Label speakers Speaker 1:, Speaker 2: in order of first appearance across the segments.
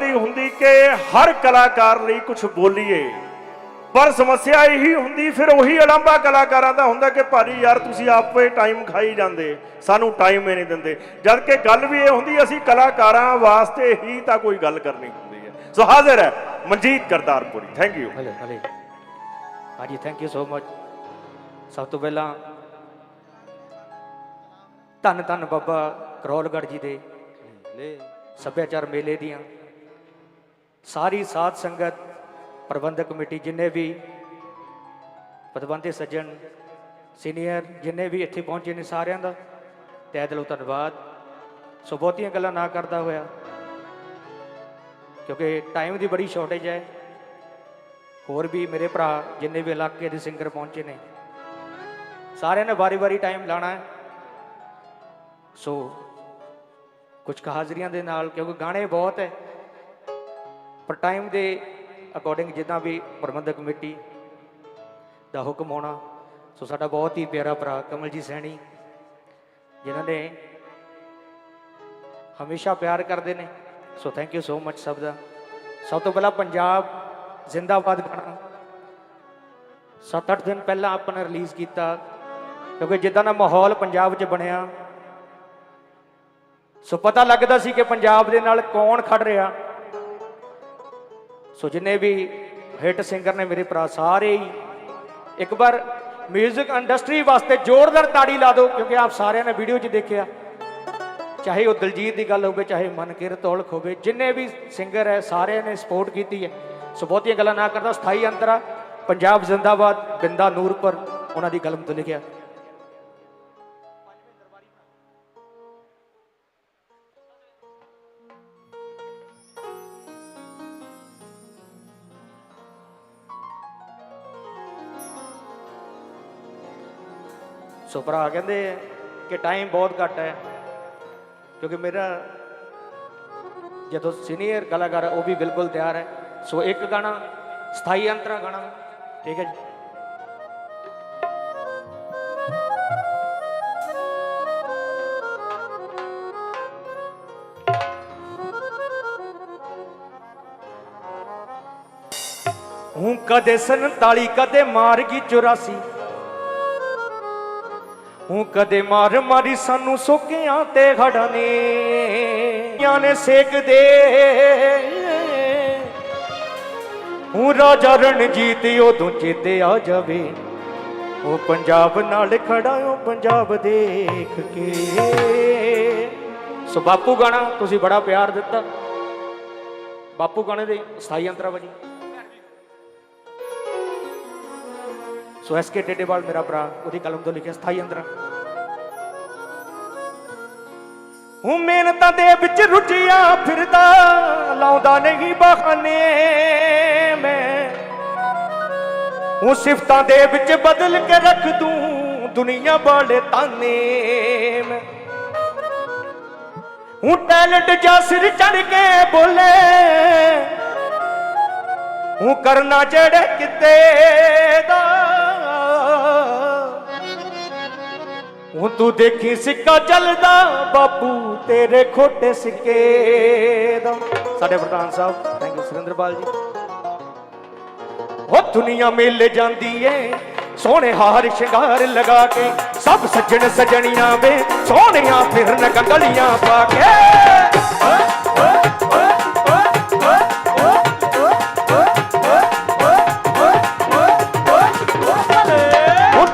Speaker 1: ਤਾਂ ਹੁੰਦੀ ਕਿ ਹਰ ਕਲਾਕਾਰ ਲਈ ਕੁਝ ਬੋਲੀਏ। ਪਰ ਸਮੱਸਿਆ ਇਹੀ ਹੁੰਦੀ, ਫਿਰ ਉਹੀ ਅਲੰਬਾ ਕਲਾਕਾਰਾਂ ਦਾ ਹੁੰਦਾ ਕਿ ਭਾਜੀ ਯਾਰ ਤੁਸੀਂ ਆਪੇ ਟਾਈਮ ਖਾਈ ਜਾਂਦੇ, ਸਾਨੂੰ ਟਾਈਮ ਹੀ ਨਹੀਂ ਦਿੰਦੇ। ਜਦ ਕਿ ਗੱਲ ਵੀ ਇਹ ਹੁੰਦੀ, ਅਸੀਂ ਕਲਾਕਾਰਾਂ ਵਾਸਤੇ ਹੀ ਤਾਂ ਕੋਈ ਗੱਲ ਕਰਨੀ ਹੁੰਦੀ ਹੈ। ਸੋ ਹਾਜ਼ਰ ਹੈ ਮਨਜੀਤ ਕਰਤਾਰਪੁਰੀ। ਥੈਂਕ ਯੂ
Speaker 2: ਹਲੇ ਹਲੇ ਹਾਂਜੀ ਥੈਂਕ ਯੂ ਸੋ ਮਚ ਸਭ ਤੋਂ ਪਹਿਲਾਂ ਧੰਨ ਧੰਨ ਬਾਬਾ ਕਰੋਲਗੜ ਜੀ ਦੇ ਸੱਭਿਆਚਾਰ ਮੇਲੇ ਦੀਆਂ ਸਾਰੀ ਸਾਧ ਸੰਗਤ, ਪ੍ਰਬੰਧਕ ਕਮੇਟੀ ਜਿੰਨੇ ਵੀ ਪਤਵੰਤੇ ਸੱਜਣ, ਸੀਨੀਅਰ ਜਿੰਨੇ ਵੀ ਇੱਥੇ ਪਹੁੰਚੇ ਨੇ ਸਾਰਿਆਂ ਦਾ, ਤਹਿ ਦਿਲੋਂ ਧੰਨਵਾਦ। ਸੋ ਬਹੁਤੀਆਂ ਗੱਲਾਂ ਨਾ ਕਰਦਾ ਹੋਇਆ, ਕਿਉਂਕਿ ਟਾਈਮ ਦੀ ਬੜੀ ਸ਼ਾਰਟੇਜ ਹੈ। ਹੋਰ ਵੀ ਮੇਰੇ ਭਰਾ ਜਿੰਨੇ ਵੀ ਇਲਾਕੇ ਦੇ ਸਿੰਗਰ ਪਹੁੰਚੇ ਨੇ, ਸਾਰਿਆਂ ਨੇ ਵਾਰੀ-ਵਾਰੀ ਟਾਈਮ ਲਾਣਾ ਹੈ। ਸੋ ਕੁਝ ਕੁ ਹਾਜ਼ਰੀਆਂ ਦੇ ਨਾਲ, ਕਿਉਂਕਿ ਗਾਣੇ ਬਹੁਤ ਹੈ। ਪਰ ਟਾਈਮ ਦੇ ਅਕੋਰਡਿੰਗ ਜਿੱਦਾਂ ਵੀ ਪ੍ਰਬੰਧਕ ਕਮੇਟੀ ਦਾ ਹੁਕਮ ਹੋਣਾ, ਸੋ ਸਾਡਾ ਬਹੁਤ ਹੀ ਪਿਆਰਾ ਭਰਾ ਕਮਲਜੀਤ ਸੈਣੀ, ਜਿਨ੍ਹਾਂ ਨੇ ਹਮੇਸ਼ਾ ਪਿਆਰ ਕਰਦੇ ਨੇ, so thank you so much ਸਭ ਦਾ। ਸਭ ਤੋਂ ਪਹਿਲਾਂ ਪੰਜਾਬ ਜ਼ਿੰਦਾਬਾਦ ਗਾਣਾ। 7-8 ਦਿਨ ਪਹਿਲਾਂ ਆਪਾਂ ਨੇ ਰਿਲੀਜ਼ ਕੀਤਾ, ਕਿਉਂਕਿ ਜਿੱਦਾਂ ਦਾ ਮਾਹੌਲ ਪੰਜਾਬ 'ਚ ਬਣਿਆ, ਸੋ ਪਤਾ ਲੱਗਦਾ ਸੀ ਕਿ ਪੰਜਾਬ ਦੇ ਨਾਲ ਕੌਣ ਖੜ ਰਿਹਾ। ਸੋ ਜਿੰਨੇ ਵੀ ਹਿੱਟ ਸਿੰਗਰ ਨੇ ਮੇਰੇ ਭਰਾ, ਸਾਰੇ ਹੀ ਇੱਕ ਵਾਰ 뮤직 ਇੰਡਸਟਰੀ ਵਾਸਤੇ ਜ਼ੋਰਦਾਰ ਤਾੜੀ ਲਾ ਦਿਓ, ਕਿਉਂਕਿ ਆਪ ਸਾਰਿਆਂ ਨੇ ਵੀਡੀਓ 'ਚ ਦੇਖਿਆ। ਚਾਹੇ ਉਹ ਦਲਜੀਤ ਦੀ ਗੱਲ ਹੋਵੇ, ਚਾਹੇ ਮਨਕਿਰਤ ਔਲਖ ਹੋਵੇ, ਜਿੰਨੇ ਵੀ ਸਿੰਗਰ ਹੈ, ਸਾਰਿਆਂ ਨੇ ਸਪੋਰਟ ਕੀਤੀ ਹੈ। ਸੋ ਬਹੁਤੀਆਂ ਗੱਲਾਂ ਨਾ ਕਰਦਾ, ਸਥਾਈ ਅੰਤਰਾ, ਪੰਜਾਬ ਜ਼ਿੰਦਾਬਾਦ, ਬਿੰਦਾ ਨੂਰਪੁਰ, ਉਹਨਾਂ ਦੀ ਕਲਮ ਤੋਂ ਲਿਖਿਆ। ਸੋ ਭਰਾ ਕਹਿੰਦੇ ਕਿ ਟਾਈਮ ਬਹੁਤ ਘੱਟ ਹੈ, ਕਿਉਂਕਿ ਮੇਰਾ ਜਦੋਂ ਸੀਨੀਅਰ ਕਲਾਕਾਰ ਉਹ ਵੀ ਬਿਲਕੁਲ ਤਿਆਰ ਹੈ। ਸੋ ਇੱਕ ਗਾਣਾ, ਸਥਾਈ ਅੰਤਰਾ ਗਾਣਾ, ਠੀਕ ਹੈ ਜੀ। ਹੂੰ, ਕਦੇ 47 ਕਦੇ ਮਾਰ ਗਈ 84 ਹੂੰ ਕਦੇ ਮਾਰ ਮਾਰੀ ਸਾਨੂੰ ਸੋਕਿਆਂ ਤੇ ਖੜਾ ਨੇ। ਨੇ ਸੇਕ ਦੇ। ਹੂੰ ਰਾਜਾ ਰਣਜੀਤ ਉਦੋਂ ਚੇਤੇ ਆ ਜਾਵੇ। ਉਹ ਪੰਜਾਬ ਨਾਲ ਖੜਾ, ਉਹ ਪੰਜਾਬ ਦੇਖ ਕੇ। ਸੋ ਬਾਪੂ ਗਾਣਾ ਤੁਸੀਂ ਬੜਾ ਪਿਆਰ ਦਿੱਤਾ। ਬਾਪੂ ਗਾਣੇ ਦੇ ਸਥਾਈ ਅੰਤਰਾ ਵਜੀ ਸੋ ਐਸ ਕੇ ਟੇਡੇਵਾਲ ਮੇਰਾ ਭਰਾ, ਉਹਦੀ ਕਲਮ ਤੋਂ ਲਿਖਿਆ ਸਥਾਈ ਅੰਦਰ। ਹੂੰ ਮਿਹਨਤਾਂ ਦੇ ਵਿੱਚ ਰੁੱਝਿਆ ਫਿਰਦਾ, ਲਾਉਂਦਾ ਨਹੀਂ ਬਹਾਨੇ ਮੈਂ। ਹੂੰ ਸਿਫਤਾਂ ਦੇ ਵਿੱਚ ਬਦਲ ਕੇ ਰੱਖ ਦੂੰ ਦੁਨੀਆ ਵਾਲੇ ਤਾਨੇ ਮੈਂ। ਹੂੰ ਟੈਲੈਂਟ ਜਾਂ ਸਿਰ ਚੜ ਕੇ ਬੋਲੇ, ਹੂੰ ਕਰਨਾ ਜਿਹੜੇ ਕਿਤੇ ਦਾ। ਹੂੰ ਤੂੰ ਦੇਖੀ ਸਿੱਕਾ ਚੱਲਦਾ, ਬਾਪੂ ਤੇਰੇ ਖੋਟੇ ਸਿੱਕੇ ਦਾ। ਸਾਡੇ ਪ੍ਰਧਾਨ ਸਾਹਿਬ ਥੈਂਕ ਯੂ ਸੁਰਿੰਦਰਪਾਲ ਜੀ। ਉਹ ਦੁਨੀਆ ਮੇਲੇ ਜਾਂਦੀ ਏ, ਸੋਹਣੇ ਹਾਰ ਸ਼ਿੰਗਾਰ ਲਗਾ ਕੇ, ਸਭ ਸੱਜਣ ਸਜਣੀਆਂ ਵੇ, ਸੋਹਣੀਆਂ ਫਿਰਨ ਕੰਗਲੀਆਂ ਪਾ ਕੇ। ਉਹ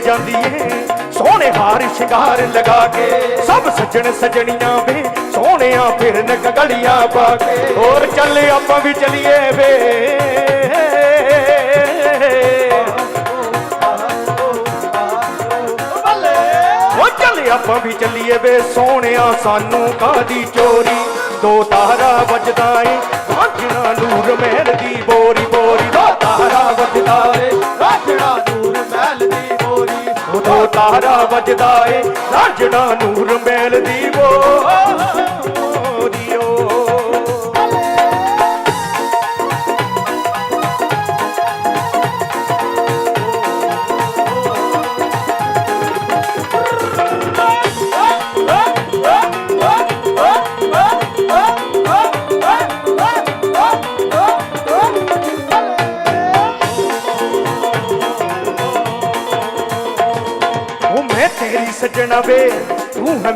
Speaker 2: ਜਾਂਦੀ ਏ ਸੋਹਣੇ ਹਾਰ ਸ਼ਿੰਗਾਰ ਲਗਾ ਕੇ, ਸਭ ਸੱਜਣ ਸਜਣੀਆਂ ਵੇ, ਸੋਹਣਿਆਂ ਫਿਰਨ ਕੰਗਲੀਆਂ ਪਾ ਕੇ। ਹੋਰ ਚੱਲ ਆਪਾਂ ਵੀ ਚਲੀਏ ਵੇ। ਉਹ ਆਪਾਂ ਵੀ ਚੱਲੀਏ ਵੇ। ਸੋਹਣਿਆ ਸਾਨੂੰ ਕਾਦੀ ਚੋਰੀ? ਦੋ ਤਾਰਾ ਵੱਜਦਾ ਏ ਵਾਂਝਣਾ ਨੂਰ ਮਹਿਲ ਦੀ ਬੋਰੀ ਬੋਰੀ। ਦੋ ਤਾਰਾ ਵੱਜਦਾ ਏ
Speaker 3: ਰਾਜੜਾ
Speaker 2: ਤਾਰਾ ਵੱਜਦਾ ਏ। ਰਾਜਣਾ ਨੂਰ ਮਹਿਲ ਦੀ ਬੋਰੀਓ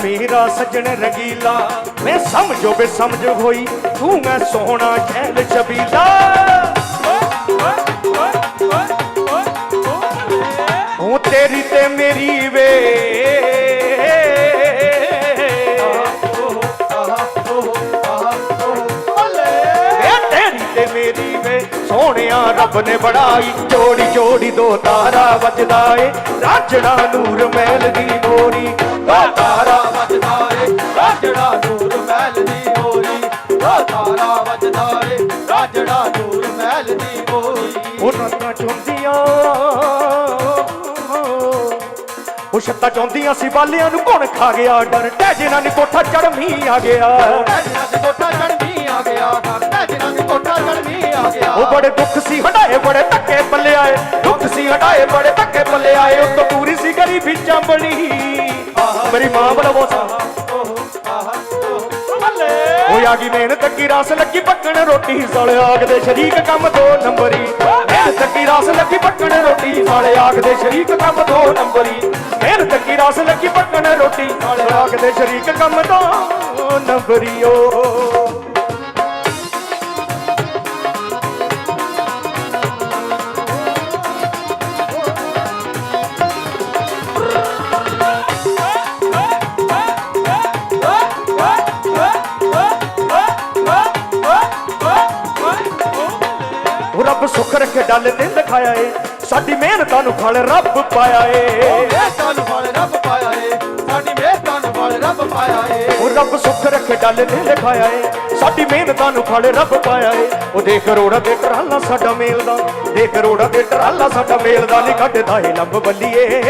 Speaker 1: ਮੇਰਾ ਸੱਜਣ ਰਗੀਲਾ। ਮੈਂ ਸਮਝੋ ਬੇ ਸਮਝ ਹੋਈ, ਤੂੰ ਮੈਂ ਸੋਹਣਾ ਸ਼ੈਲ ਛਬੀਲਾ ਉਹ ਤੇਰੀ ਤੇ ਮੇਰੀ ਵੇ। ਏ ਤੇਰੀ ਵੇ। ਸੋਹਣਿਆ ਰੱਬ ਨੇ ਬਣਾਈ ਜੋੜੀ ਜੋੜੀ ਦੋ ਤਾਰਾ ਵੱਜਦਾ ਏ। ਰਾਜਣਾ ਨੂਰ ਮਹਿਲ ਦੀ ਮੋਰੀ
Speaker 3: ਓ ਤਾਰਾ
Speaker 1: ਉਹ ਰਾਤਾਂ ਚੁੰਦੀਆਂ। ਉਹ ਛੱਤਾਂ ਚੌਂਦੀਆਂ ਸੀ ਬਾਲਿਆਂ ਨੂੰ ਕੌਣ ਖਾ ਗਿਆ? ਡਰ ਟੈ ਜਿਨ੍ਹਾਂ ਨੇ ਕੋਠਾ ਚੜ ਮੀਂਹ ਆ ਗਿਆ। ਉਹ ਬੜੇ ਦੁੱਖ ਸੀ ਹਟਾਏ ਬੜੇ ਧੱਕੇ ਪੱਲੇ ਆਏ। ਦੁੱਖ ਸੀ ਹਟਾਏ ਬੜੇ ਧੱਕੇ ਪੱਲੇ ਆਏ। ਉਹ ਤੋਂ ਪੂਰੀ ਸੀ ਗਰੀਬੀ ਚੰਬੜੀ ਮੇਰੀ ਮਾਂ ਬਲਵੋ ਸਾ ਉਹ ਆ ਗਈ ਮਿਹਨਤ ਕੀ ਰਸ ਲੱਗੀ ਪੱਕਣ ਰੋਟੀ। ਸਾਲੇ ਆਗ ਦੇ ਸ਼ਰੀਕ ਕੰਮ ਦੋ ਨੰਬਰੀ। ਮਿਹਨਤ ਕੀ ਰਸ ਲੱਗੀ ਪੱਕਣ ਰੋਟੀ। ਸਾਲੇ ਆਗ ਦੇ ਸ਼ਰੀਕ ਕੰਮ ਦੋ ਨੰਬਰੀ। ਮਿਹਨਤ ਕੀ ਰਸ ਲੱਗੀ ਪੱਕਣ ਰੋਟੀ। ਸਾਲੇ ਆਗ ਦੇ ਸ਼ਰੀਕ ਕੰਮ ਦੋ ਨੰਬਰੀ, ਓ। ਡੱਲ ਤੇ ਲਿਖਾਇਆ ਏ। ਸਾਡੀ ਮਿਹਨਤਾਂ ਨੂੰ ਫਲ ਰੱਬ ਪਾਇਆ ਏ।
Speaker 3: ਮਿਹਨਤਾਂ ਨੂੰ ਫਲ ਰੱਬ ਪਾਇਆ ਏ। ਸਾਡੀ ਮਿਹਨਤਾਂ ਨੂੰ ਫਲ ਰੱਬ ਪਾਇਆ ਏ।
Speaker 1: ਉਹ ਰੱਬ ਸੁੱਖ ਰੱਖੇ ਡੱਲ ਤੇ ਲਿਖਾਇਆ ਏ। ਸਾਡੀ ਮਿਹਨਤਾਂ ਨੂੰ ਫਲ ਰੱਬ ਪਾਇਆ ਏ। ਉਹ ਦੇਖ ਕਰੋੜਾਂ ਦੇ ਟਰਾਲਾ ਸਾਡਾ ਮੇਲ ਦਾ। ਦੇਖ ਕਰੋੜਾਂ ਦੇ ਟਰਾਲਾ ਸਾਡਾ ਮੇਲ ਦਾ ਨਹੀਂ ਕੱਢਦਾ ਏ ਲੰਬ ਬੱਲੀਏ।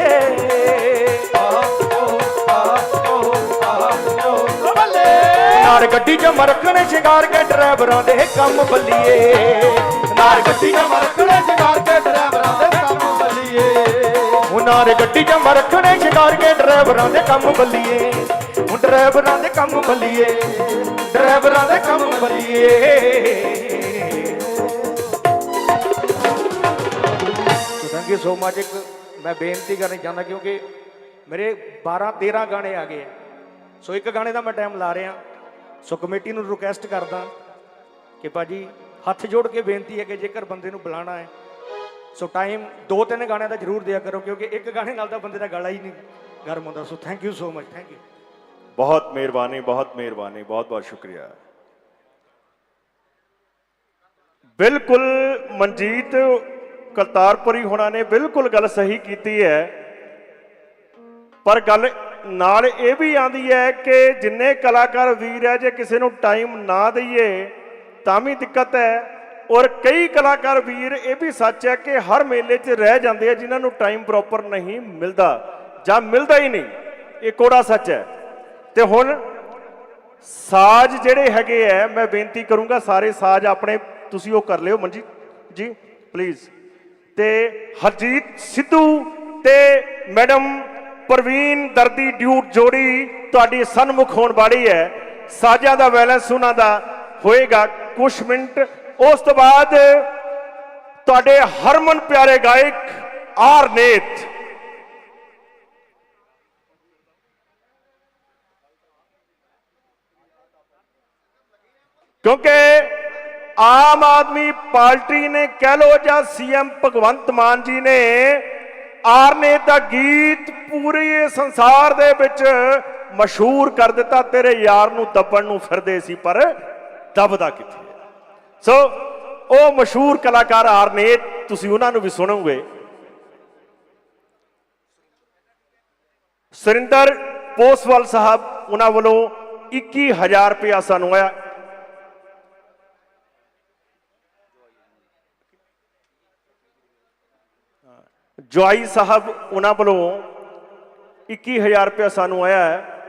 Speaker 1: ਨਾਰ ਗੱਡੀ ਚ ਮਰਕਣੇ ਸ਼ਿੰਗਾਰ ਕੇ ਡਰਾਈਵਰਾਂ ਦੇ ਕੰਮ ਬੱਲੀਏ। ਨਾਰ ਗੱਡੀ ਚ
Speaker 3: ਮਰਕੜੇ ਸ਼ਿਕਾਰ ਕੇ ਡਰਾਈਵਰਾਂ ਦੇ ਕੰਮ ਬੱਲੀਏ।
Speaker 1: ਉਹ ਨਾਰ ਗੱਡੀ ਚ ਮਰਕਣੇ ਸ਼ਿੰਗਾਰ ਕੇ ਡਰਾਈਵਰਾਂ ਦੇ ਕੰਮ ਬੱਲੀਏ। ਉਹ ਡਰਾਈਵਰਾਂ ਦੇ ਕੰਮ ਬੱਲੀਏ, ਡਰਾਈਵਰਾਂ ਦੇ ਕੰਮ ਬੱਲੀਏ।
Speaker 2: ਥੈਂਕ ਯੂ ਸੋ ਮਚ ਇੱਕ ਮੈਂ ਬੇਨਤੀ ਕਰਨੀ ਚਾਹੁੰਦਾ ਕਿਉਂਕਿ ਮੇਰੇ 12 13 ਗਾਣੇ ਆ ਗਏ ਆ। ਸੋ ਇੱਕ ਗਾਣੇ ਦਾ ਮੈਂ ਟਾਈਮ ਲਾ ਰਿਹਾ। ਸੋ ਕਮੇਟੀ ਨੂੰ ਰਿਕੁਐਸਟ ਕਰਦਾ ਕਿ ਭਾਜੀ ਹੱਥ ਜੋੜ ਕੇ ਬੇਨਤੀ ਹੈ ਕਿ ਜੇਕਰ ਬੰਦੇ ਨੂੰ ਬੁਲਾਣਾ ਹੈ, ਸੋ ਟਾਈਮ ਦੋ ਤਿੰਨ ਗਾਣਿਆਂ ਦਾ ਜ਼ਰੂਰ ਦਿਆ ਕਰੋ, ਕਿਉਂਕਿ ਇੱਕ ਗਾਣੇ ਨਾਲ ਤਾਂ ਬੰਦੇ ਦਾ ਗਲਾ ਹੀ ਨਹੀਂ ਗਰਮ ਹੁੰਦਾ। So thank you so much thank you
Speaker 1: ਬਹੁਤ ਮਿਹਰਬਾਨੀ ਬਹੁਤ ਮਿਹਰਬਾਨੀ, ਬਹੁਤ ਬਹੁਤ ਸ਼ੁਕਰੀਆ। ਬਿਲਕੁਲ ਮਨਜੀਤ ਕਰਤਾਰਪੁਰੀ ਹੋਣਾ ਨੇ ਬਿਲਕੁਲ ਗੱਲ ਸਹੀ ਕੀਤੀ ਹੈ। ਪਰ ਗੱਲ ਨਾਲ ਇਹ ਵੀ ਆਂਦੀ ਹੈ ਕਿ ਜਿੰਨੇ ਕਲਾਕਾਰ ਵੀਰ ਹੈ, ਜੇ ਕਿਸੇ ਨੂੰ ਟਾਈਮ ਨਾ ਦਈਏ ਤਾਂ ਵੀ ਦਿੱਕਤ ਹੈ। ਔਰ ਕਈ ਕਲਾਕਾਰ ਵੀਰ ਇਹ ਵੀ ਸੱਚ ਹੈ ਕਿ ਹਰ ਮੇਲੇ 'ਚ ਰਹਿ ਜਾਂਦੇ ਆ ਜਿਨ੍ਹਾਂ ਨੂੰ ਟਾਈਮ ਪ੍ਰੋਪਰ ਨਹੀਂ ਮਿਲਦਾ ਜਾਂ ਮਿਲਦਾ ਹੀ ਨਹੀਂ। ਇਹ ਕੋੜਾ ਸੱਚ ਹੈ। ਤੇ ਹੁਣ ਸਾਜ਼ ਜਿਹੜੇ ਹੈਗੇ ਐ ਮੈਂ ਬੇਨਤੀ ਕਰੂੰਗਾ ਸਾਰੇ ਸਾਜ਼ ਆਪਣੇ ਤੁਸੀਂ ਉਹ ਕਰ ਲਿਓ ਮਨਜੀਤ ਜੀ ਪਲੀਜ਼ ਤੇ ਹਰਜੀਤ ਸਿੱਧੂ ਤੇ ਮੈਡਮ ਪ੍ਰਵੀਨ ਦਰਦੀ ਡਿਊਟ ਜੋੜੀ ਤੁਹਾਡੀ ਸਨਮੁਖ ਹੋਣ ਵਾਲੀ ਹੈ। ਸਾਜ਼ਾਂ ਦਾ ਬੈਲੈਂਸ ਉਹਨਾਂ ਦਾ ਹੋਏਗਾ। ਕੁਝ ਮਿੰਟ। ਉਸ ਤੋਂ ਬਾਅਦ ਤੁਹਾਡੇ ਹਰਮਨ ਪਿਆਰੇ ਗਾਇਕ ਆਰਨੇਤ ਕਿਉਂਕਿ ਆਮ ਆਦਮੀ ਪਾਰਟੀ ਨੇ ਕਹਿ ਲੋ ਜਾਂ ਸੀਐਮ ਭਗਵੰਤ ਮਾਨ ਜੀ ਨੇ ਆਰਨੇ ਦਾ ਗੀਤ ਪੂਰੇ ਸੰਸਾਰ ਦੇ ਵਿੱਚ ਮਸ਼ਹੂਰ ਕਰ ਦਿੱਤਾ। ਤੇਰੇ ਯਾਰ ਨੂੰ ਦੱਬਣ ਨੂੰ ਫਿਰਦੇ ਸੀ, ਪਰ ਦੱਬਦਾ ਕਿੱਥੇ? ਸੋ ਉਹ ਮਸ਼ਹੂਰ ਕਲਾਕਾਰ ਆਰਨੇ ਤੁਸੀਂ ਉਹਨਾਂ ਨੂੰ ਵੀ ਸੁਣੋਗੇ। ਸੁਰਿੰਦਰ ਪੋਸਵਾਲ ਸਾਹਿਬ, ਉਹਨਾਂ ਵੱਲੋਂ 21000 ਰੁਪਇਆ ਸਾਨੂੰ ਆਇਆ। ਜਵਾਈ ਸਾਹਿਬ, ਉਹਨਾਂ ਵੱਲੋਂ 21000 ਰੁਪਇਆ ਸਾਨੂੰ ਆਇਆ ਹੈ।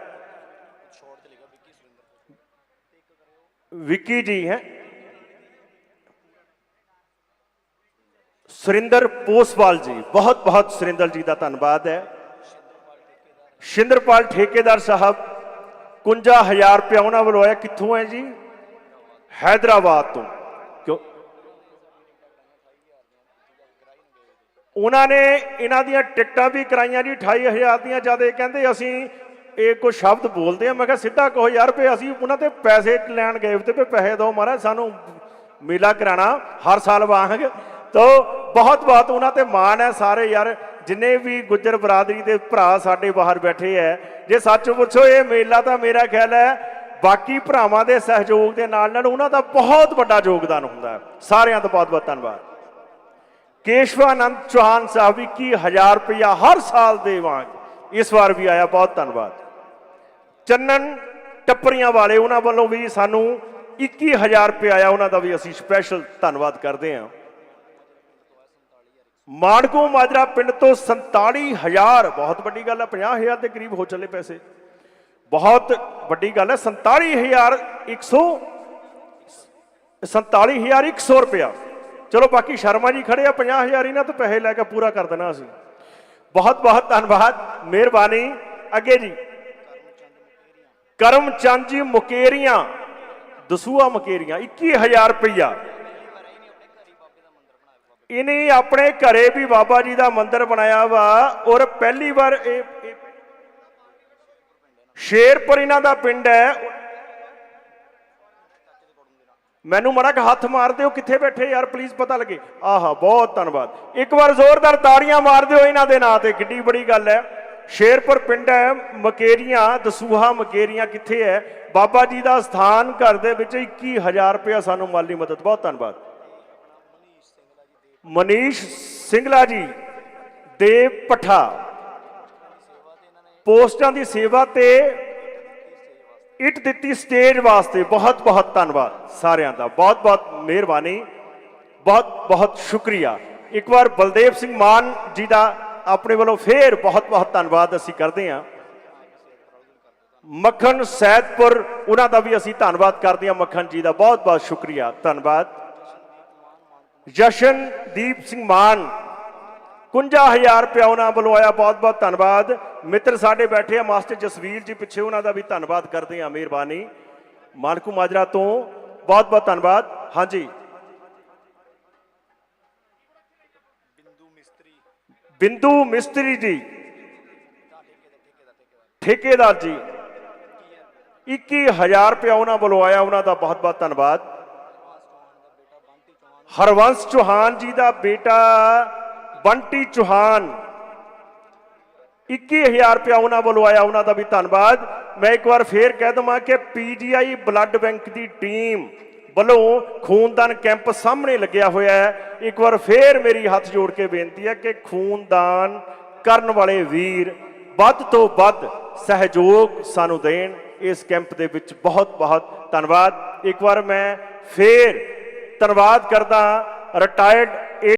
Speaker 1: ਵਿੱਕੀ ਜੀ ਹੈ। ਸੁਰਿੰਦਰ ਪੋਸਵਾਲ ਜੀ, ਬਹੁਤ ਬਹੁਤ ਸੁਰਿੰਦਰ ਜੀ ਦਾ ਧੰਨਵਾਦ ਹੈ। ਸ਼ਿੰਦਰਪਾਲ ਠੇਕੇਦਾਰ ਸਾਹਿਬ 51000 ਰੁਪਇਆ ਉਹਨਾਂ ਵੱਲੋਂ ਆਇਆ। ਕਿੱਥੋਂ ਹੈ ਜੀ? ਹੈਦਰਾਬਾਦ ਤੋਂ। ਕਿਉਂ? ਉਹਨਾਂ ਨੇ ਇਹਨਾਂ ਦੀਆਂ ਟਿਕਟਾਂ ਵੀ ਕਰਾਈਆਂ ਜੀ 28000 ਦੀਆਂ ਜਦ ਇਹ ਕਹਿੰਦੇ ਅਸੀਂ ਇਹ ਕੋਈ ਸ਼ਬਦ ਬੋਲਦੇ ਆ। ਮੈਂ ਕਿਹਾ ਸਿੱਧਾ ਕਹੋ ਯਾਰ ਵੀ ਅਸੀਂ ਉਹਨਾਂ ਤੇ ਪੈਸੇ ਲੈਣ ਗਏ ਤੇ ਵੀ ਪੈਸੇ ਦਿਓ ਮਹਾਰਾਜ, ਸਾਨੂੰ ਮੇਲਾ ਕਰਾਣਾ ਹਰ ਸਾਲ ਵਾਂਗ। ਤੋ ਬਹੁਤ ਬਹੁਤ ਉਹਨਾਂ ਤੇ ਮਾਣ ਹੈ ਸਾਰੇ ਯਾਰ, ਜਿੰਨੇ ਵੀ ਗੁੱਜਰ ਬਰਾਦਰੀ ਦੇ ਭਰਾ ਸਾਡੇ ਬਾਹਰ ਬੈਠੇ ਐ, ਜੇ ਸੱਚ ਪੁੱਛੋ ਇਹ ਮੇਲਾ ਤਾਂ ਮੇਰਾ ਖਿਆਲ ਹੈ ਬਾਕੀ ਭਰਾਵਾਂ ਦੇ ਸਹਿਯੋਗ ਦੇ ਨਾਲ ਨਾਲ ਉਹਨਾਂ ਦਾ ਬਹੁਤ ਵੱਡਾ ਯੋਗਦਾਨ ਹੁੰਦਾ ਹੈ ਸਾਰਿਆਂ ਦਾ ਬਹੁਤ ਬਹੁਤ ਧੰਨਵਾਦ। ਕੇਸ਼ਵਾਨੰਦ ਚੌਹਾਨ ਸਾਹਿਬ 21000 ਰੁਪਇਆ ਹਰ ਸਾਲ ਦੇ ਵਾਂਗ ਇਸ ਵਾਰ ਵੀ ਆਇਆ, ਬਹੁਤ ਧੰਨਵਾਦ। ਚੰਨਨ ਟੱਪਰੀਆਂ ਵਾਲੇ ਉਹਨਾਂ ਵੱਲੋਂ ਵੀ ਸਾਨੂੰ 21000 ਰੁਪਏ ਆਇਆ, ਉਹਨਾਂ ਦਾ ਵੀ ਅਸੀਂ ਸਪੈਸ਼ਲ ਧੰਨਵਾਦ ਕਰਦੇ ਹਾਂ। ਮਾਨਕੋ ਮਾਜਰਾ ਪਿੰਡ ਤੋਂ 47000 ਬਹੁਤ ਵੱਡੀ ਗੱਲ ਹੈ 50000 ਦੇ ਕਰੀਬ ਹੋ ਚੱਲੇ ਪੈਸੇ। ਬਹੁਤ ਵੱਡੀ ਗੱਲ ਹੈ 47100 47100 ਰੁਪਇਆ। ਚਲੋ ਬਾਕੀ ਸ਼ਰਮਾ ਜੀ ਖੜੇ ਆ 50000 ਇਹਨਾਂ ਤੋਂ ਪੈਸੇ ਲੈ ਕੇ ਪੂਰਾ ਕਰ ਦੇਣਾ ਅਸੀਂ। ਬਹੁਤ ਬਹੁਤ ਧੰਨਵਾਦ, ਮਿਹਰਬਾਨੀ। ਅੱਗੇ ਜੀ, ਕਰਮਚੰਦ ਜੀ ਮੁਕੇਰੀਆਂ ਦਸੂਆ ਮੁਕੇਰੀਆਂ 21000 ਰੁਪਇਆ। ਇਹਨੇ ਆਪਣੇ ਘਰੇ ਵੀ ਬਾਬਾ ਜੀ ਦਾ ਮੰਦਿਰ ਬਣਾਇਆ ਵਾ ਔਰ ਪਹਿਲੀ ਵਾਰ ਇਹ ਸ਼ੇਰਪੁਰ ਇਹਨਾਂ ਦਾ ਪਿੰਡ ਹੈ। ਮੈਨੂੰ ਮੜਾ ਕਿ ਹੱਥ ਮਾਰ ਦਿਓ, ਕਿੱਥੇ ਬੈਠੇ ਯਾਰ ਪਲੀਜ਼ ਪਤਾ ਲੱਗੇ। ਆਹਾ, ਬਹੁਤ ਧੰਨਵਾਦ। ਇੱਕ ਵਾਰ ਜ਼ੋਰਦਾਰ ਤਾੜੀਆਂ ਮਾਰ ਦਿਓ ਇਹਨਾਂ ਦੇ ਨਾਂ ਤੇ, ਕਿੱਡੀ ਬੜੀ ਗੱਲ ਹੈ। ਸ਼ੇਰਪੁਰ ਪਿੰਡ ਹੈ, ਮਕੇਰੀਆਂ, ਦਸੂਹਾ ਮਕੇਰੀਆਂ ਕਿੱਥੇ ਹੈ? ਬਾਬਾ ਜੀ ਦਾ ਸਥਾਨ ਘਰ ਦੇ ਵਿੱਚ 21000 ਰੁਪਇਆ ਸਾਨੂੰ ਮਾਲੀ ਮਦਦ। ਬਹੁਤ ਧੰਨਵਾਦ। ਮਨੀਸ਼ ਸਿੰਗਲਾ ਜੀ ਦੇ ਪਠਾ। ਪੋਸਟਾਂ ਦੀ ਸੇਵਾ ਤੇ ਇੱਟ ਦਿੱਤੀ ਸਟੇਜ ਵਾਸਤੇ ਬਹੁਤ ਬਹੁਤ ਧੰਨਵਾਦ ਸਾਰਿਆਂ ਦਾ। ਬਹੁਤ ਬਹੁਤ ਮਿਹਰਬਾਨੀ, ਬਹੁਤ ਬਹੁਤ ਸ਼ੁਕਰੀਆ। ਇੱਕ ਵਾਰ ਬਲਦੇਵ ਸਿੰਘ ਮਾਨ ਜੀ ਦਾ ਆਪਣੇ ਵੱਲੋਂ ਫੇਰ ਬਹੁਤ ਬਹੁਤ ਧੰਨਵਾਦ ਅਸੀਂ ਕਰਦੇ ਹਾਂ। ਮੱਖਣ ਸੈਦਪੁਰ, ਉਹਨਾਂ ਦਾ ਵੀ ਅਸੀਂ ਧੰਨਵਾਦ ਕਰਦੇ ਹਾਂ। ਮੱਖਣ ਜੀ ਦਾ ਬਹੁਤ ਬਹੁਤ ਸ਼ੁਕਰੀਆ। ਧੰਨਵਾਦ। ਜਸ਼ਨਦੀਪ ਸਿੰਘ ਮਾਨ। 51000 ਰੁਪਇਆ ਉਹਨਾਂ ਵੱਲੋਂ ਆਇਆ ਬਹੁਤ ਬਹੁਤ ਧੰਨਵਾਦ। ਮਿੱਤਰ ਸਾਡੇ ਬੈਠੇ ਆ, ਮਾਸਟਰ ਜਸਵੀਰ ਜੀ ਪਿੱਛੇ ਉਹਨਾਂ ਦਾ ਵੀ ਧੰਨਵਾਦ ਕਰਦੇ ਆ, ਮਿਹਰਬਾਨੀ। ਮਾਨਕੂ ਮਾਜਰਾ ਤੋਂ ਬਹੁਤ ਬਹੁਤ ਧੰਨਵਾਦ। ਹਾਂਜੀ। ਬਿੰਦੂ ਮਿਸਤਰੀ। ਜੀ। ਠੇਕੇਦਾਰ ਜੀ। 21000 ਰੁਪਇਆ ਉਹਨਾਂ ਵੱਲੋਂ ਆਇਆ, ਉਹਨਾਂ ਦਾ ਬਹੁਤ ਬਹੁਤ ਧੰਨਵਾਦ। ਹਰਵੰਸ ਚੌਹਾਨ ਜੀ ਦਾ ਬੇਟਾ ਬੰਟੀ ਚੌਹਾਨ। 21000 ਰੁਪਇਆ ਉਹਨਾਂ ਵੱਲੋਂ ਆਇਆ, ਉਹਨਾਂ ਦਾ ਵੀ ਧੰਨਵਾਦ। ਮੈਂ ਇੱਕ ਵਾਰ ਫੇਰ ਕਹਿ ਦਵਾਂ ਕਿ ਪੀਜੀਆਈ ਬਲੱਡ ਬੈਂਕ ਦੀ ਟੀਮ ਵੱਲੋਂ ਖੂਨਦਾਨ ਕੈਂਪ ਸਾਹਮਣੇ ਲੱਗਿਆ ਹੋਇਆ ਹੈ। ਇੱਕ ਵਾਰ ਫੇਰ ਮੇਰੀ ਹੱਥ ਜੋੜ ਕੇ ਬੇਨਤੀ ਹੈ ਕਿ ਖੂਨਦਾਨ ਕਰਨ ਵਾਲੇ ਵੀਰ ਵੱਧ ਤੋਂ ਵੱਧ ਸਹਿਯੋਗ ਸਾਨੂੰ ਦੇਣ। ਇਸ ਕੈਂਪ ਦੇ ਵਿੱਚ ਬਹੁਤ ਬਹੁਤ ਧੰਨਵਾਦ। ਇੱਕ ਵਾਰ ਮੈਂ ਫੇਰ ਧੰਨਵਾਦ ਕਰਦਾ ਰਿਟਾਇਰਡ